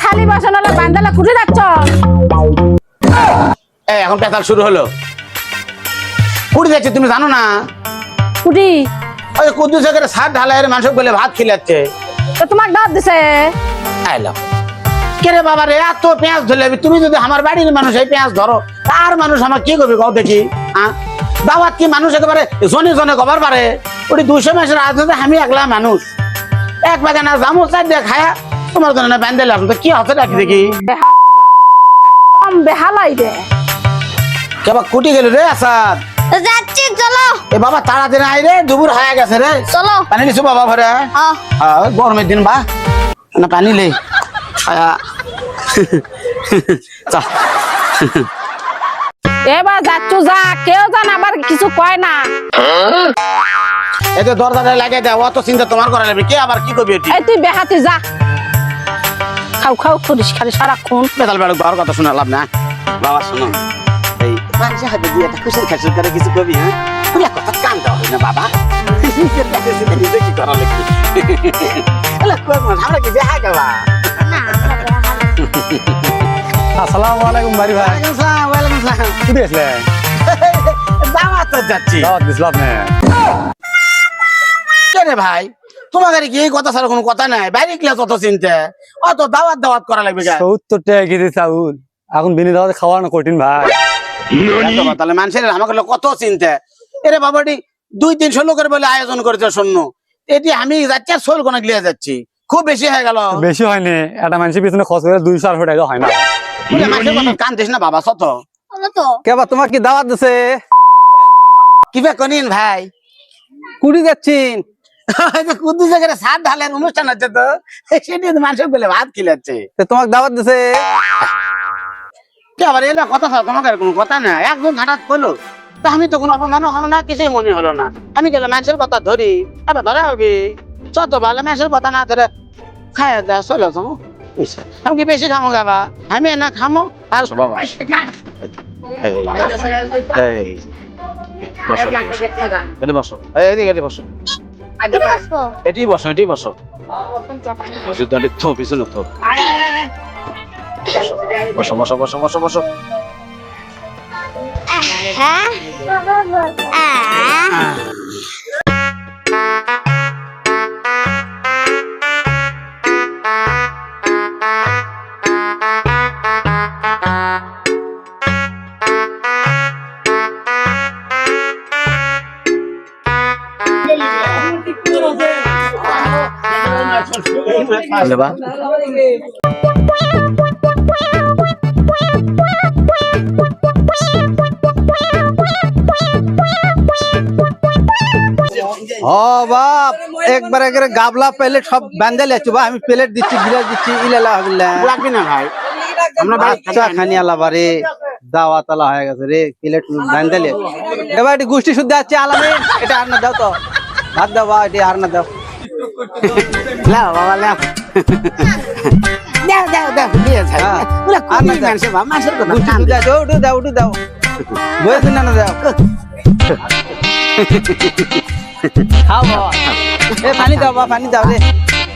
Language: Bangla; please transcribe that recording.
থালি বাসন হলো বান্দালা কুটে যাচ্ছ? এই এখন পেতাল শুরু হলো। কুড়ি যাচ্ছে তুমি জানো না? কুটি ওই কুদ্দুসে করে সাত ঢালাইয়ের মানুষ বলে ভাত খিলাচ্ছে। তো তোমাক দাওয়াত দিছে? আইলো কে রে বাবা রে এত পেঁয়াজ ধরলে তুমি যদি আমার বাড়ির মানুষ এই পেঁয়াজ ধরো তার মানুষ আমার কি করবে কও দেখি হ্যাঁ দাওয়াত কি মানুষ একেবারে জনে জনে কবার পারে? ওটি দুশো মাসের আজ আমি একলা মানুষ। এক বাগান আর জামু চার দিয়ে খায়া তোমার জন্য ব্যান্ডেল আসুন তো কি হচ্ছে ডাকি দেখি। বেহা কম বেহালাই রে কেবা কুটি গেল রে আসাদ। যাচ্ছি চলো। এ বাবা তাড়াতাড়ি আই রে দুপুর হয়ে গেছে রে। চলো। পানি নিছো বাবা ভরে হ্যাঁ হ্যাঁ, ওই গরমের দিন বা। না পানি লে। আয়া। চা। এবার যাচ্ছ যা কেউ জান আবার কিছু কয় না। এই যে দরজাটা লাগিয়ে দেয় অত চিন্তা তোমার করা লাগবে। কে আবার কি করবি এটি? এই তুই বেহা তুই যা। খাও খাও করিস খালি সারাক্ষণ। বেতাল বেড়ক বাবার কথা শোনা লাভ না বাবা শোনো এই মানুষের হাতে দিয়ে একটা খুশির খাসির করে কিছু করবি হ্যাঁ? এক কথা কান দেওয়া হয় না বাবা। নিজের কাছে নিজে কি করা লাগবে? এলা কই মাস আমরা কি দেখা গেলা আসসালামু আলাইকুম বাড়ি ভাই। ওয়ালাইকুম আসসালাম ওয়ালাইকুম আসসালাম কুদি আসলে? দাওয়াত যাচ্ছি। দাওয়াত দিছিল আপনি কে রে ভাই? তোমাদের কি এই কথা ছাড়া কোনো কথা নাই? বাইরে ক্লাস অত চিনতে অত দাওয়াত দাওয়াত করা লাগবে? সত্তর টাকা কেজি চাউল। এখন বিনি দাওয়াত খাওয়ানো কঠিন ভাই। তাহলে মানুষের আমাকে কত চিনতে? এরে বাবাটি দুই তিনশো লোকের বলে আয়োজন করেছে শূন্য। এটি আমি যাচ্ছি আর শোল কোনা গিয়ে যাচ্ছি। খুব বেশি হয়ে গেল। বেশি হয়নি। একটা মানুষের পিছনে খরচ করে দুইশো আড়াইশো টাকা হয় না। কান্দিস না বাবা সত। কেবা তোমার কি দাওয়াত দিছে? কিবা কনিন ভাই? কুড়ি যাচ্ছেন। কুদ্দু জায়গায় সাত ঢালের অনুষ্ঠান আছে তো। সেটি মানুষের বলে ভাত খিলাচ্ছে তোমাকে দাওয়াত দিছে। আবার এলা? কথা তোমাকে কোনো কথা না। একজন হঠাৎ করল তা আমি তো কোনো অপমান হলো না কিছুই মনে হলো না। আমি গেলে মানুষের কথা ধরি? আবার ধরা হবে। যত ভালো মানুষের কথা না ধরে খায় দেয় চলে যাব। আমি কি বেশি খামো গাবা আমি না খামো আর বাবা। এই, এই, বসো, এই, এদিকে বসো। আসব এটি বসো এটি বসো। যুদ্ধটি থো পিছনে থো বসো বসো বসো বসো বসো। হ্যাঁ ও বাপ একবার একবারে গাবলা প্লেট সব বান্ধে লেছো বা। আমি প্লেট দিচ্ছি বিরাজ দিচ্ছি ইলালা হবিল্লা লাগবে না ভাই। আমরা আচ্ছা খানি আলাবা রে। দাওয়া তালা হয়ে গেছে রে প্লেট বান্ধে লে এবার এটি গোষ্ঠী শুদ্ধ আছে আলামে এটা আর না দাও তো। ভাত দাও বা এটি আর না দাও লাও বাবা